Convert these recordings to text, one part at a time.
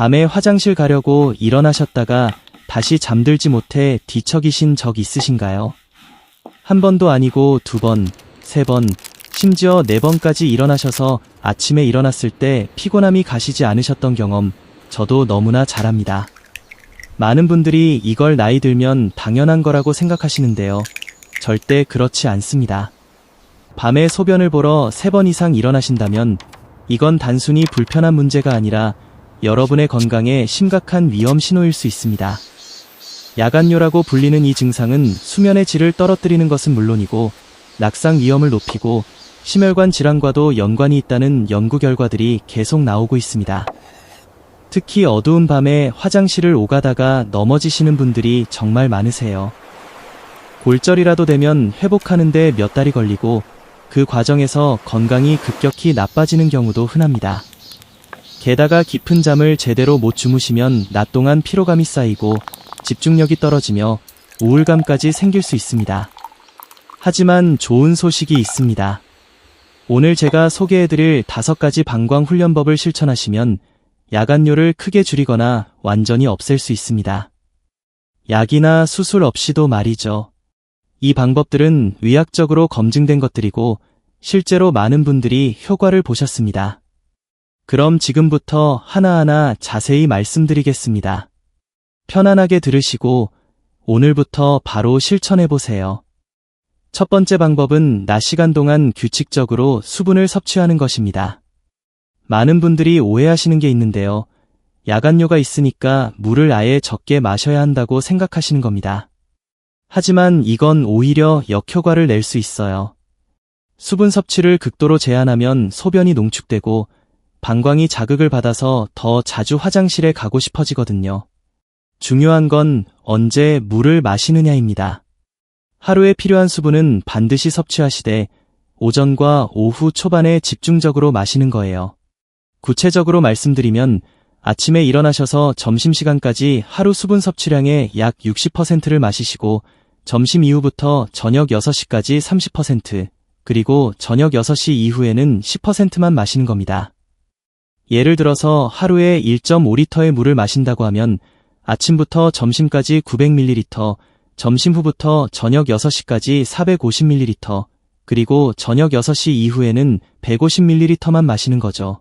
밤에 화장실 가려고 일어나셨다가 다시 잠들지 못해 뒤척이신 적 있으신가요? 한 번도 아니고 두 번, 세 번, 심지어 네 번까지 일어나셔서 아침에 일어났을 때 피곤함이 가시지 않으셨던 경험 저도 너무나 잘합니다. 많은 분들이 이걸 나이 들면 당연한 거라고 생각하시는데요. 절대 그렇지 않습니다. 밤에 소변을 보러 세 번 이상 일어나신다면 이건 단순히 불편한 문제가 아니라 여러분의 건강에 심각한 위험 신호일 수 있습니다. 야간뇨라고 불리는 이 증상은 수면의 질을 떨어뜨리는 것은 물론이고 낙상 위험을 높이고 심혈관 질환과도 연관이 있다는 연구 결과들이 계속 나오고 있습니다. 특히 어두운 밤에 화장실을 오가다가 넘어지시는 분들이 정말 많으세요. 골절이라도 되면 회복하는데 몇 달이 걸리고 그 과정에서 건강이 급격히 나빠지는 경우도 흔합니다. 게다가 깊은 잠을 제대로 못 주무시면 낮 동안 피로감이 쌓이고 집중력이 떨어지며 우울감까지 생길 수 있습니다. 하지만 좋은 소식이 있습니다. 오늘 제가 소개해드릴 다섯 가지 방광 훈련법을 실천하시면 야간뇨를 크게 줄이거나 완전히 없앨 수 있습니다. 약이나 수술 없이도 말이죠. 이 방법들은 의학적으로 검증된 것들이고 실제로 많은 분들이 효과를 보셨습니다. 그럼 지금부터 하나하나 자세히 말씀드리겠습니다. 편안하게 들으시고 오늘부터 바로 실천해 보세요. 첫 번째 방법은 낮 시간 동안 규칙적으로 수분을 섭취하는 것입니다. 많은 분들이 오해하시는 게 있는데요. 야간뇨가 있으니까 물을 아예 적게 마셔야 한다고 생각하시는 겁니다. 하지만 이건 오히려 역효과를 낼 수 있어요. 수분 섭취를 극도로 제한하면 소변이 농축되고 방광이 자극을 받아서 더 자주 화장실에 가고 싶어지거든요. 중요한 건 언제 물을 마시느냐입니다. 하루에 필요한 수분은 반드시 섭취하시되 오전과 오후 초반에 집중적으로 마시는 거예요. 구체적으로 말씀드리면 아침에 일어나셔서 점심시간까지 하루 수분 섭취량의 약 60%를 마시시고 점심 이후부터 저녁 6시까지 30%, 그리고 저녁 6시 이후에는 10%만 마시는 겁니다. 예를 들어서 하루에 1.5리터의 물을 마신다고 하면 아침부터 점심까지 900ml, 점심 후부터 저녁 6시까지 450ml, 그리고 저녁 6시 이후에는 150ml만 마시는 거죠.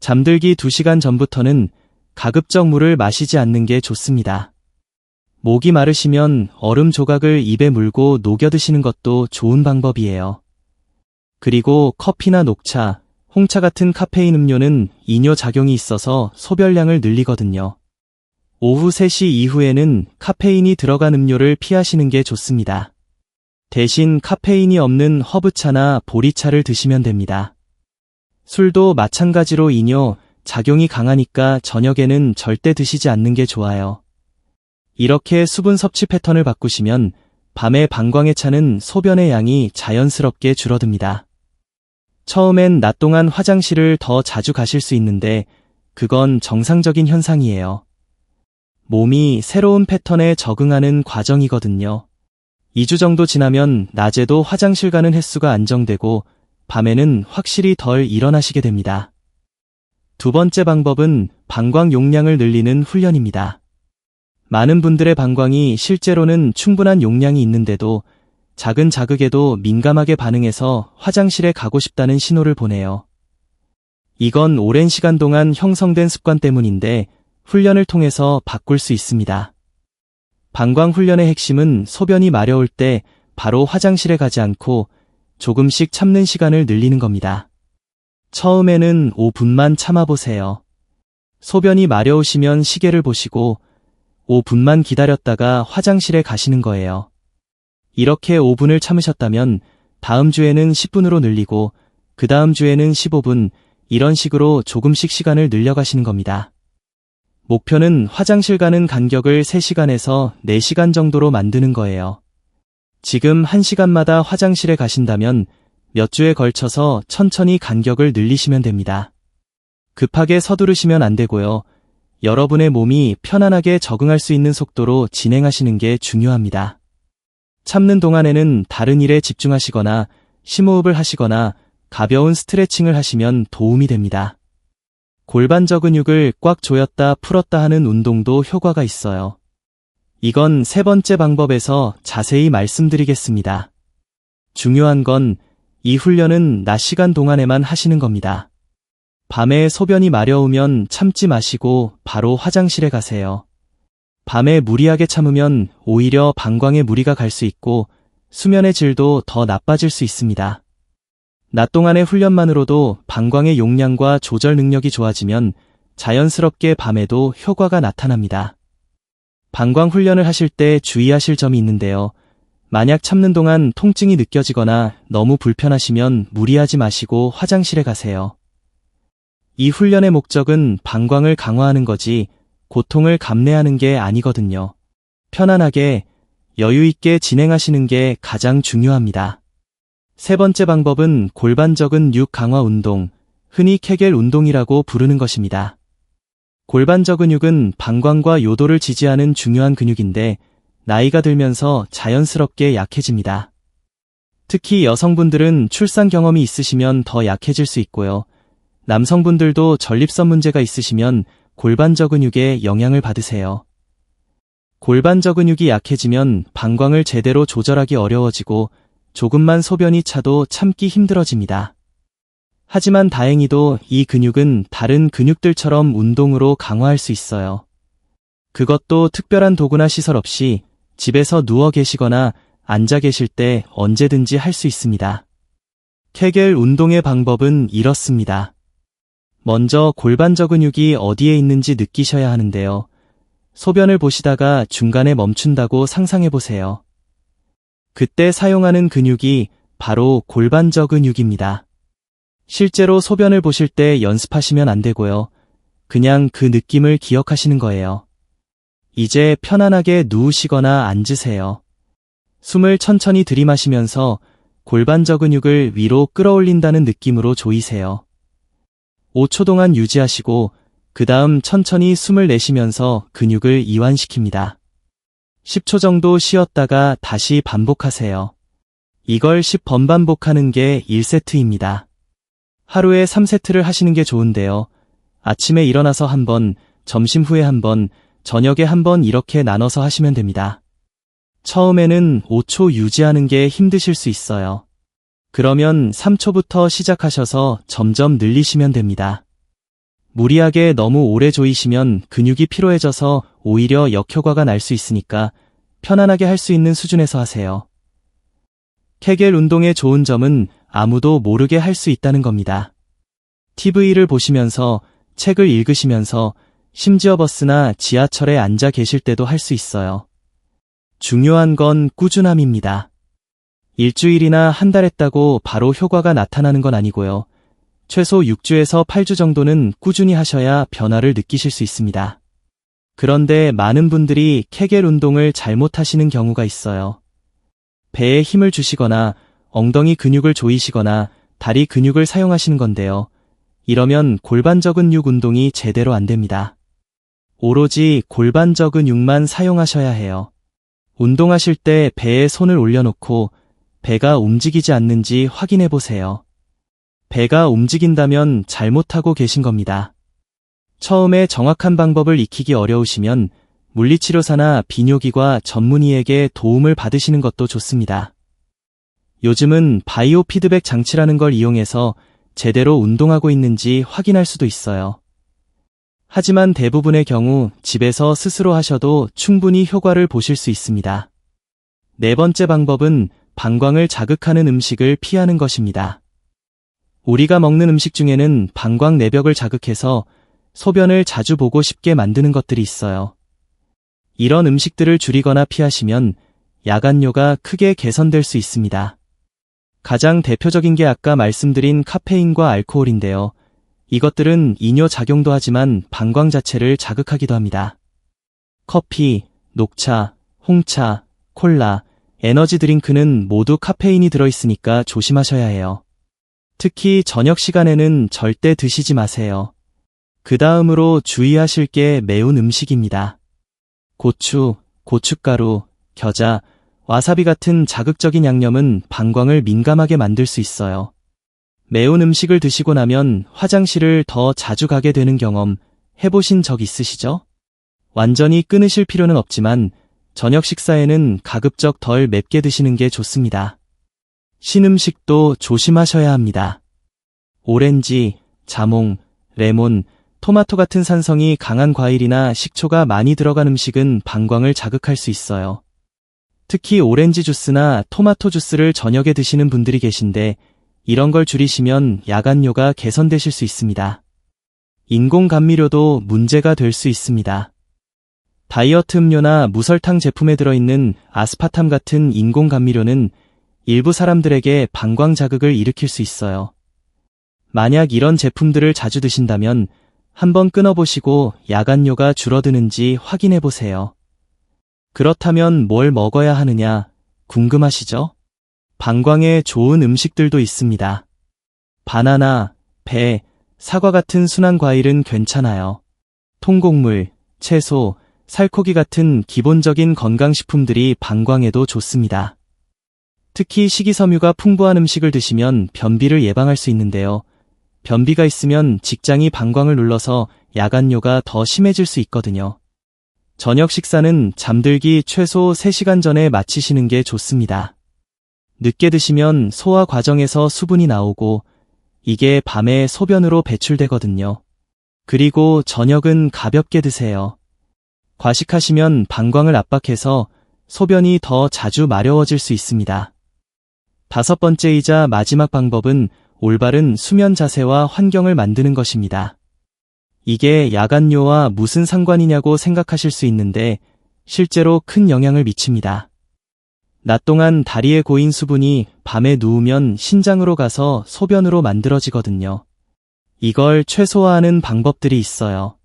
잠들기 2시간 전부터는 가급적 물을 마시지 않는 게 좋습니다. 목이 마르시면 얼음 조각을 입에 물고 녹여 드시는 것도 좋은 방법이에요. 그리고 커피나 녹차, 홍차 같은 카페인 음료는 이뇨 작용이 있어서 소변량을 늘리거든요. 오후 3시 이후에는 카페인이 들어간 음료를 피하시는 게 좋습니다. 대신 카페인이 없는 허브차나 보리차를 드시면 됩니다. 술도 마찬가지로 이뇨, 작용이 강하니까 저녁에는 절대 드시지 않는 게 좋아요. 이렇게 수분 섭취 패턴을 바꾸시면 밤에 방광에 차는 소변의 양이 자연스럽게 줄어듭니다. 처음엔 낮 동안 화장실을 더 자주 가실 수 있는데 그건 정상적인 현상이에요. 몸이 새로운 패턴에 적응하는 과정이거든요. 2주 정도 지나면 낮에도 화장실 가는 횟수가 안정되고 밤에는 확실히 덜 일어나시게 됩니다. 두 번째 방법은 방광 용량을 늘리는 훈련입니다. 많은 분들의 방광이 실제로는 충분한 용량이 있는데도 작은 자극에도 민감하게 반응해서 화장실에 가고 싶다는 신호를 보내요. 이건 오랜 시간 동안 형성된 습관 때문인데 훈련을 통해서 바꿀 수 있습니다. 방광 훈련의 핵심은 소변이 마려울 때 바로 화장실에 가지 않고 조금씩 참는 시간을 늘리는 겁니다. 처음에는 5분만 참아보세요. 소변이 마려우시면 시계를 보시고 5분만 기다렸다가 화장실에 가시는 거예요. 이렇게 5분을 참으셨다면 다음 주에는 10분으로 늘리고 그 다음 주에는 15분 이런 식으로 조금씩 시간을 늘려가시는 겁니다. 목표는 화장실 가는 간격을 3시간에서 4시간 정도로 만드는 거예요. 지금 1시간마다 화장실에 가신다면 몇 주에 걸쳐서 천천히 간격을 늘리시면 됩니다. 급하게 서두르시면 안 되고요. 여러분의 몸이 편안하게 적응할 수 있는 속도로 진행하시는 게 중요합니다. 참는 동안에는 다른 일에 집중하시거나 심호흡을 하시거나 가벼운 스트레칭을 하시면 도움이 됩니다. 골반저 근육을 꽉 조였다 풀었다 하는 운동도 효과가 있어요. 이건 세 번째 방법에서 자세히 말씀드리겠습니다. 중요한 건 이 훈련은 낮 시간 동안에만 하시는 겁니다. 밤에 소변이 마려우면 참지 마시고 바로 화장실에 가세요. 밤에 무리하게 참으면 오히려 방광에 무리가 갈 수 있고 수면의 질도 더 나빠질 수 있습니다. 낮 동안의 훈련만으로도 방광의 용량과 조절 능력이 좋아지면 자연스럽게 밤에도 효과가 나타납니다. 방광 훈련을 하실 때 주의하실 점이 있는데요. 만약 참는 동안 통증이 느껴지거나 너무 불편하시면 무리하지 마시고 화장실에 가세요. 이 훈련의 목적은 방광을 강화하는 거지 고통을 감내하는 게 아니거든요. 편안하게 여유 있게 진행하시는 게 가장 중요합니다. 세 번째 방법은 골반적은 육 강화 운동, 흔히 케겔 운동이라고 부르는 것입니다. 골반저 근육은 방광과 요도를 지지하는 중요한 근육인데 나이가 들면서 자연스럽게 약해집니다. 특히 여성분들은 출산 경험이 있으시면 더 약해질 수 있고요. 남성분들도 전립선 문제가 있으시면 골반저 근육에 영향을 받으세요. 골반저 근육이 약해지면 방광을 제대로 조절하기 어려워지고 조금만 소변이 차도 참기 힘들어집니다. 하지만 다행히도 이 근육은 다른 근육들처럼 운동으로 강화할 수 있어요. 그것도 특별한 도구나 시설 없이 집에서 누워 계시거나 앉아 계실 때 언제든지 할 수 있습니다. 케겔 운동의 방법은 이렇습니다. 먼저 골반저 근육이 어디에 있는지 느끼셔야 하는데요. 소변을 보시다가 중간에 멈춘다고 상상해 보세요. 그때 사용하는 근육이 바로 골반저 근육입니다. 실제로 소변을 보실 때 연습하시면 안 되고요. 그냥 그 느낌을 기억하시는 거예요. 이제 편안하게 누우시거나 앉으세요. 숨을 천천히 들이마시면서 골반저 근육을 위로 끌어올린다는 느낌으로 조이세요. 5초 동안 유지하시고 그 다음 천천히 숨을 내쉬면서 근육을 이완시킵니다. 10초 정도 쉬었다가 다시 반복하세요. 이걸 10번 반복하는 게 1세트입니다. 하루에 3세트를 하시는 게 좋은데요. 아침에 일어나서 한 번, 점심 후에 한 번, 저녁에 한 번 이렇게 나눠서 하시면 됩니다. 처음에는 5초 유지하는 게 힘드실 수 있어요. 그러면 3초부터 시작하셔서 점점 늘리시면 됩니다. 무리하게 너무 오래 조이시면 근육이 피로해져서 오히려 역효과가 날 수 있으니까 편안하게 할 수 있는 수준에서 하세요. 케겔 운동의 좋은 점은 아무도 모르게 할 수 있다는 겁니다. TV를 보시면서 책을 읽으시면서 심지어 버스나 지하철에 앉아 계실 때도 할 수 있어요. 중요한 건 꾸준함입니다. 일주일이나 한 달 했다고 바로 효과가 나타나는 건 아니고요. 최소 6주에서 8주 정도는 꾸준히 하셔야 변화를 느끼실 수 있습니다. 그런데 많은 분들이 케겔 운동을 잘못하시는 경우가 있어요. 배에 힘을 주시거나 엉덩이 근육을 조이시거나 다리 근육을 사용하시는 건데요. 이러면 골반저 근육 운동이 제대로 안 됩니다. 오로지 골반저 근육만 사용하셔야 해요. 운동하실 때 배에 손을 올려놓고 배가 움직이지 않는지 확인해 보세요. 배가 움직인다면 잘못하고 계신 겁니다. 처음에 정확한 방법을 익히기 어려우시면 물리치료사나 비뇨기과 전문의에게 도움을 받으시는 것도 좋습니다. 요즘은 바이오 피드백 장치라는 걸 이용해서 제대로 운동하고 있는지 확인할 수도 있어요. 하지만 대부분의 경우 집에서 스스로 하셔도 충분히 효과를 보실 수 있습니다. 네 번째 방법은 방광을 자극하는 음식을 피하는 것입니다. 우리가 먹는 음식 중에는 방광 내벽을 자극해서 소변을 자주 보고 싶게 만드는 것들이 있어요. 이런 음식들을 줄이거나 피하시면 야간뇨가 크게 개선될 수 있습니다. 가장 대표적인 게 아까 말씀드린 카페인과 알코올인데요. 이것들은 이뇨 작용도 하지만 방광 자체를 자극하기도 합니다. 커피, 녹차, 홍차, 콜라, 에너지 드링크는 모두 카페인이 들어있으니까 조심하셔야 해요. 특히 저녁 시간에는 절대 드시지 마세요. 그 다음으로 주의하실 게 매운 음식입니다. 고추, 고춧가루, 겨자, 와사비 같은 자극적인 양념은 방광을 민감하게 만들 수 있어요. 매운 음식을 드시고 나면 화장실을 더 자주 가게 되는 경험 해보신 적 있으시죠? 완전히 끊으실 필요는 없지만 저녁 식사에는 가급적 덜 맵게 드시는 게 좋습니다. 신 음식도 조심하셔야 합니다. 오렌지, 자몽, 레몬, 토마토 같은 산성이 강한 과일이나 식초가 많이 들어간 음식은 방광을 자극할 수 있어요. 특히 오렌지 주스나 토마토 주스를 저녁에 드시는 분들이 계신데 이런 걸 줄이시면 야간뇨가 개선되실 수 있습니다. 인공 감미료도 문제가 될 수 있습니다. 다이어트 음료나 무설탕 제품에 들어있는 아스파탐 같은 인공 감미료는 일부 사람들에게 방광 자극을 일으킬 수 있어요. 만약 이런 제품들을 자주 드신다면 한번 끊어보시고 야간뇨가 줄어드는지 확인해 보세요. 그렇다면 뭘 먹어야 하느냐 궁금하시죠? 방광에 좋은 음식들도 있습니다. 바나나, 배, 사과 같은 순한 과일은 괜찮아요. 통곡물, 채소, 살코기 같은 기본적인 건강식품들이 방광에도 좋습니다. 특히 식이섬유가 풍부한 음식을 드시면 변비를 예방할 수 있는데요. 변비가 있으면 직장이 방광을 눌러서 야간뇨가 더 심해질 수 있거든요. 저녁 식사는 잠들기 최소 3시간 전에 마치시는 게 좋습니다. 늦게 드시면 소화 과정에서 수분이 나오고 이게 밤에 소변으로 배출되거든요. 그리고 저녁은 가볍게 드세요. 과식하시면 방광을 압박해서 소변이 더 자주 마려워질 수 있습니다. 다섯 번째이자 마지막 방법은 올바른 수면 자세와 환경을 만드는 것입니다. 이게 야간뇨와 무슨 상관이냐고 생각하실 수 있는데 실제로 큰 영향을 미칩니다. 낮 동안 다리에 고인 수분이 밤에 누우면 신장으로 가서 소변으로 만들어지거든요. 이걸 최소화하는 방법들이 있어요.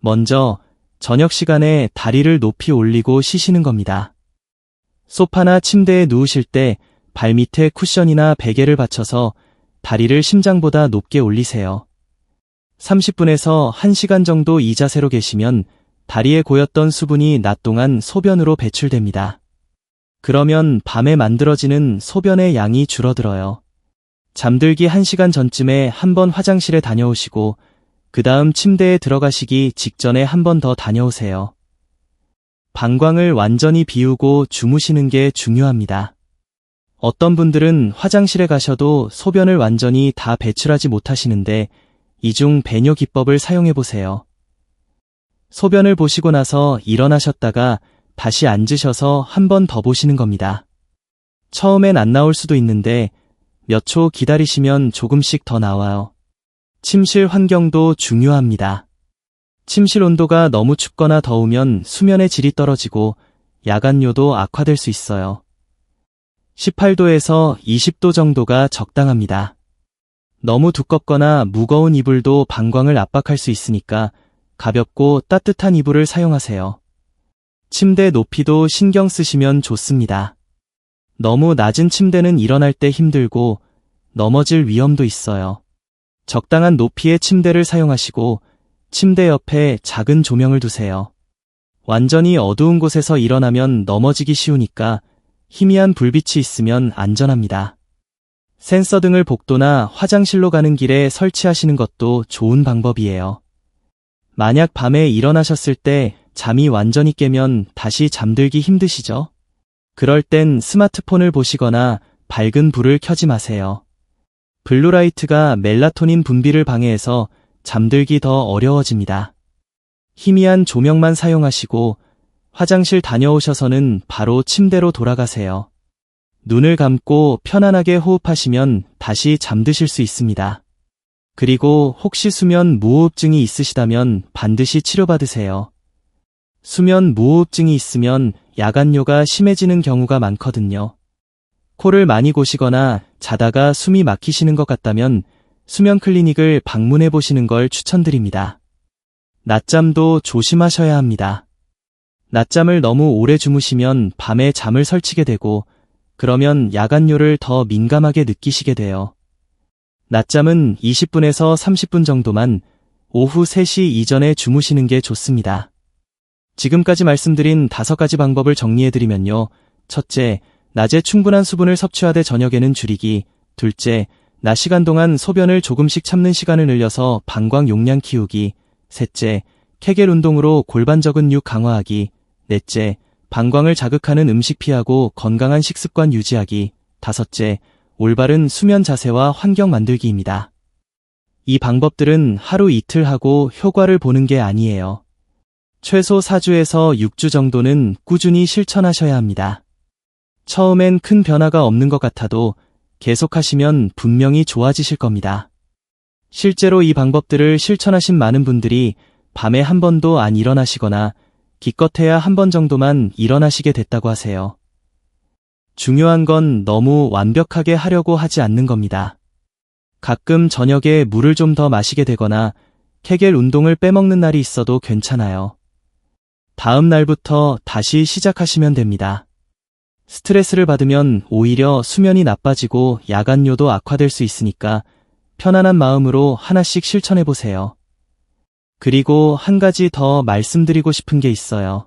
먼저 저녁 시간에 다리를 높이 올리고 쉬시는 겁니다. 소파나 침대에 누우실 때 발밑에 쿠션이나 베개를 받쳐서 다리를 심장보다 높게 올리세요. 30분에서 1시간 정도 이 자세로 계시면 다리에 고였던 수분이 낮 동안 소변으로 배출됩니다. 그러면 밤에 만들어지는 소변의 양이 줄어들어요. 잠들기 1시간 전쯤에 한번 화장실에 다녀오시고 그 다음 침대에 들어가시기 직전에 한 번 더 다녀오세요. 방광을 완전히 비우고 주무시는 게 중요합니다. 어떤 분들은 화장실에 가셔도 소변을 완전히 다 배출하지 못하시는데 이중 배뇨 기법을 사용해 보세요. 소변을 보시고 나서 일어나셨다가 다시 앉으셔서 한 번 더 보시는 겁니다. 처음엔 안 나올 수도 있는데 몇 초 기다리시면 조금씩 더 나와요. 침실 환경도 중요합니다. 침실 온도가 너무 춥거나 더우면 수면의 질이 떨어지고 야간뇨도 악화될 수 있어요. 18도에서 20도 정도가 적당합니다. 너무 두껍거나 무거운 이불도 방광을 압박할 수 있으니까 가볍고 따뜻한 이불을 사용하세요. 침대 높이도 신경 쓰시면 좋습니다. 너무 낮은 침대는 일어날 때 힘들고 넘어질 위험도 있어요. 적당한 높이의 침대를 사용하시고 침대 옆에 작은 조명을 두세요. 완전히 어두운 곳에서 일어나면 넘어지기 쉬우니까 희미한 불빛이 있으면 안전합니다. 센서 등을 복도나 화장실로 가는 길에 설치하시는 것도 좋은 방법이에요. 만약 밤에 일어나셨을 때 잠이 완전히 깨면 다시 잠들기 힘드시죠? 그럴 땐 스마트폰을 보시거나 밝은 불을 켜지 마세요. 블루라이트가 멜라토닌 분비를 방해해서 잠들기 더 어려워집니다. 희미한 조명만 사용하시고 화장실 다녀오셔서는 바로 침대로 돌아가세요. 눈을 감고 편안하게 호흡하시면 다시 잠드실 수 있습니다. 그리고 혹시 수면 무호흡증이 있으시다면 반드시 치료받으세요. 수면 무호흡증이 있으면 야간뇨가 심해지는 경우가 많거든요. 코를 많이 고시거나 자다가 숨이 막히시는 것 같다면 수면 클리닉을 방문해 보시는 걸 추천드립니다. 낮잠도 조심하셔야 합니다. 낮잠을 너무 오래 주무시면 밤에 잠을 설치게 되고 그러면 야간뇨를 더 민감하게 느끼시게 돼요. 낮잠은 20분에서 30분 정도만 오후 3시 이전에 주무시는 게 좋습니다. 지금까지 말씀드린 다섯 가지 방법을 정리해드리면요. 첫째, 낮에 충분한 수분을 섭취하되 저녁에는 줄이기. 둘째, 낮 시간 동안 소변을 조금씩 참는 시간을 늘려서 방광 용량 키우기. 셋째, 케겔 운동으로 골반 적은육 강화하기. 넷째, 방광을 자극하는 음식 피하고 건강한 식습관 유지하기. 다섯째, 올바른 수면 자세와 환경 만들기입니다. 이 방법들은 하루 이틀 하고 효과를 보는 게 아니에요. 최소 4주에서 6주 정도는 꾸준히 실천하셔야 합니다. 처음엔 큰 변화가 없는 것 같아도 계속하시면 분명히 좋아지실 겁니다. 실제로 이 방법들을 실천하신 많은 분들이 밤에 한 번도 안 일어나시거나 기껏해야 한 번 정도만 일어나시게 됐다고 하세요. 중요한 건 너무 완벽하게 하려고 하지 않는 겁니다. 가끔 저녁에 물을 좀 더 마시게 되거나 케겔 운동을 빼먹는 날이 있어도 괜찮아요. 다음 날부터 다시 시작하시면 됩니다. 스트레스를 받으면 오히려 수면이 나빠지고 야간뇨도 악화될 수 있으니까 편안한 마음으로 하나씩 실천해 보세요. 그리고 한 가지 더 말씀드리고 싶은 게 있어요.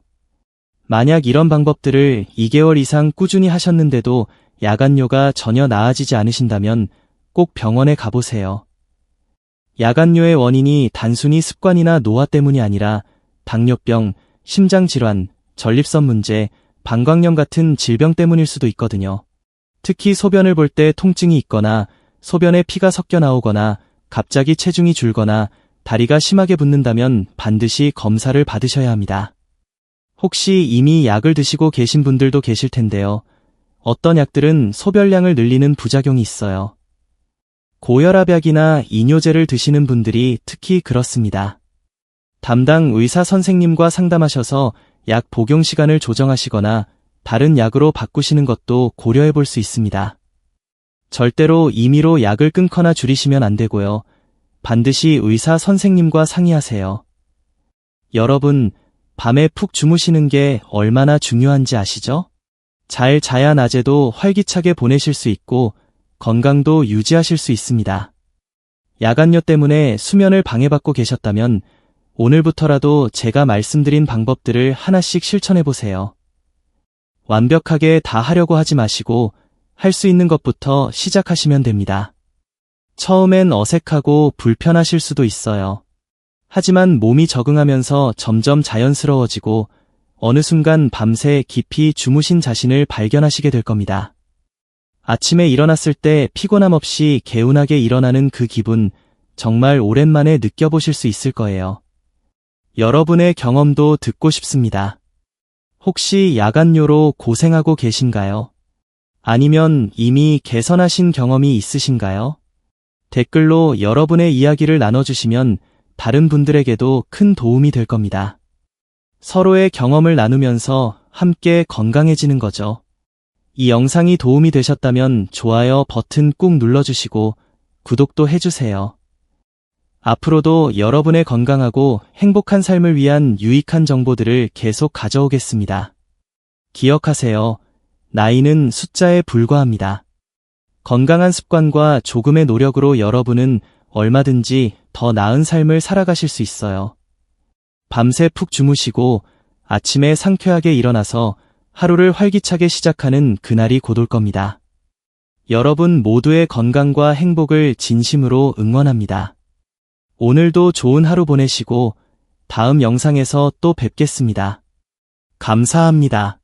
만약 이런 방법들을 2개월 이상 꾸준히 하셨는데도 야간뇨가 전혀 나아지지 않으신다면 꼭 병원에 가보세요. 야간뇨의 원인이 단순히 습관이나 노화 때문이 아니라 당뇨병, 심장질환, 전립선 문제, 방광염 같은 질병 때문일 수도 있거든요. 특히 소변을 볼 때 통증이 있거나 소변에 피가 섞여 나오거나 갑자기 체중이 줄거나 다리가 심하게 붓는다면 반드시 검사를 받으셔야 합니다. 혹시 이미 약을 드시고 계신 분들도 계실 텐데요. 어떤 약들은 소변량을 늘리는 부작용이 있어요. 고혈압약이나 이뇨제를 드시는 분들이 특히 그렇습니다. 담당 의사 선생님과 상담하셔서 약 복용 시간을 조정하시거나 다른 약으로 바꾸시는 것도 고려해 볼 수 있습니다. 절대로 임의로 약을 끊거나 줄이시면 안 되고요. 반드시 의사 선생님과 상의하세요. 여러분, 밤에 푹 주무시는 게 얼마나 중요한지 아시죠? 잘 자야 낮에도 활기차게 보내실 수 있고 건강도 유지하실 수 있습니다. 야간뇨 때문에 수면을 방해받고 계셨다면 오늘부터라도 제가 말씀드린 방법들을 하나씩 실천해 보세요. 완벽하게 다 하려고 하지 마시고 할 수 있는 것부터 시작하시면 됩니다. 처음엔 어색하고 불편하실 수도 있어요. 하지만 몸이 적응하면서 점점 자연스러워지고 어느 순간 밤새 깊이 주무신 자신을 발견하시게 될 겁니다. 아침에 일어났을 때 피곤함 없이 개운하게 일어나는 그 기분 정말 오랜만에 느껴보실 수 있을 거예요. 여러분의 경험도 듣고 싶습니다. 혹시 야간뇨로 고생하고 계신가요? 아니면 이미 개선하신 경험이 있으신가요? 댓글로 여러분의 이야기를 나눠주시면 다른 분들에게도 큰 도움이 될 겁니다. 서로의 경험을 나누면서 함께 건강해지는 거죠. 이 영상이 도움이 되셨다면 좋아요 버튼 꾹 눌러주시고 구독도 해주세요. 앞으로도 여러분의 건강하고 행복한 삶을 위한 유익한 정보들을 계속 가져오겠습니다. 기억하세요. 나이는 숫자에 불과합니다. 건강한 습관과 조금의 노력으로 여러분은 얼마든지 더 나은 삶을 살아가실 수 있어요. 밤새 푹 주무시고 아침에 상쾌하게 일어나서 하루를 활기차게 시작하는 그날이 곧 올 겁니다. 여러분 모두의 건강과 행복을 진심으로 응원합니다. 오늘도 좋은 하루 보내시고 다음 영상에서 또 뵙겠습니다. 감사합니다.